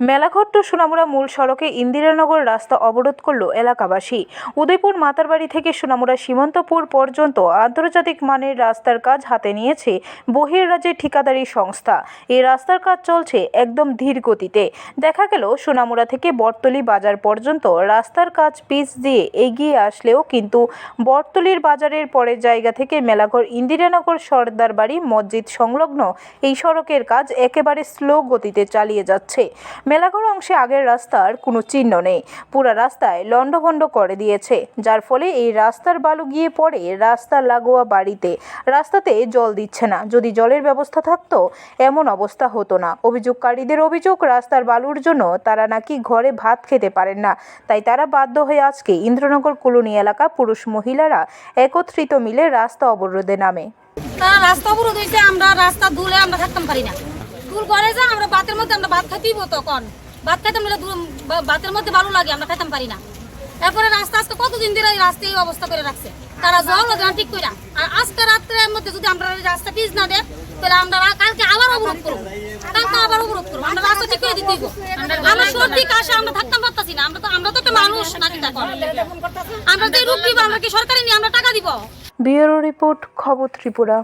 Melaghar two Sonamura মূল সড়কে ইন্দিরানগর রাস্তা অবরোধ করল এলাকাবাসী। উদয়পুর মাতারবাড়ি থেকে সোনামুড়া সীমান্তপুর পর্যন্ত আন্তর্জাতিক মানের রাস্তার কাজ হাতে নিয়েছে বহির্রাজ্যের ঠিকাদারি সংস্থা। এই রাস্তার কাজ চলছে একদম ধীর গতিতে। দেখা গেল সোনামুড়া থেকে বটতলি বাজার পর্যন্ত রাস্তার কাজ পিচ দিয়ে এগিয়ে আসলেও কিন্তু বটতলির বাজারের পরের জায়গা থেকে মেলাঘর ইন্দিরানগর সর্দার বাড়ি মসজিদ সংলগ্ন এই সড়কের কাজ একেবারে স্লো গতিতে চালিয়ে যাচ্ছে। মেলাঘর অংশে আগের রাস্তার কোনো চিহ্ন নেই। পুরা রাস্তায় লণ্ডভণ্ড করে দিয়েছে, যার ফলে এই রাস্তার বালু গিয়ে পড়ে রাস্তা লাগোয়া বাড়িতে। রাস্তাতে জল দিচ্ছে না, যদি জলের ব্যবস্থা থাকতো, এমন অবস্থা হতো না। অভিযোগকারীদের অভিযোগ, রাস্তার বালুর জন্য তারা নাকি ঘরে ভাত খেতে পারেন না। তাই তারা বাধ্য হয়ে আজকে ইন্দ্রনগর কলোনি এলাকা পুরুষ মহিলারা একত্রিত মিলে রাস্তা অবরোধে নামে। রাস্তা অবরোধ হয়েছে, আমরা রাস্তা ধুলে আমরা থাকতাম পারি না। তুল করে যা, আমরা ভাতের মধ্যে আমরা ভাত খাইতেই তখন। ভাত খাইতাম না ভাতের মধ্যে ভালো লাগে, আমরা খাইতাম পারি না। তারপরে রাস্তা আজকে কতদিন ধরে এই রাস্তা এই অবস্থা করে রাখছে? তারা জল দেন ঠিক করে আর আজকে রাত্রের মধ্যে যদি আমরা রাস্তা পিস না দেয় তাহলে আমরা কালকে আবার অবরোধ করব। কালকে আবার অবরোধ করব। আমরা রাস্তা ঠিক করে দিতেই আমরা সত্যি কাশে আমরা থাকতাম পারতাছি না। আমরা তো আমরা তো একটা মানুষ নাকি তখন। আমরা যে রূপ দিব আমরা কি সরকারি নিয়ে আমরা টাকা দিব? ব্যুরো রিপোর্ট, খবর ত্রিপুরা।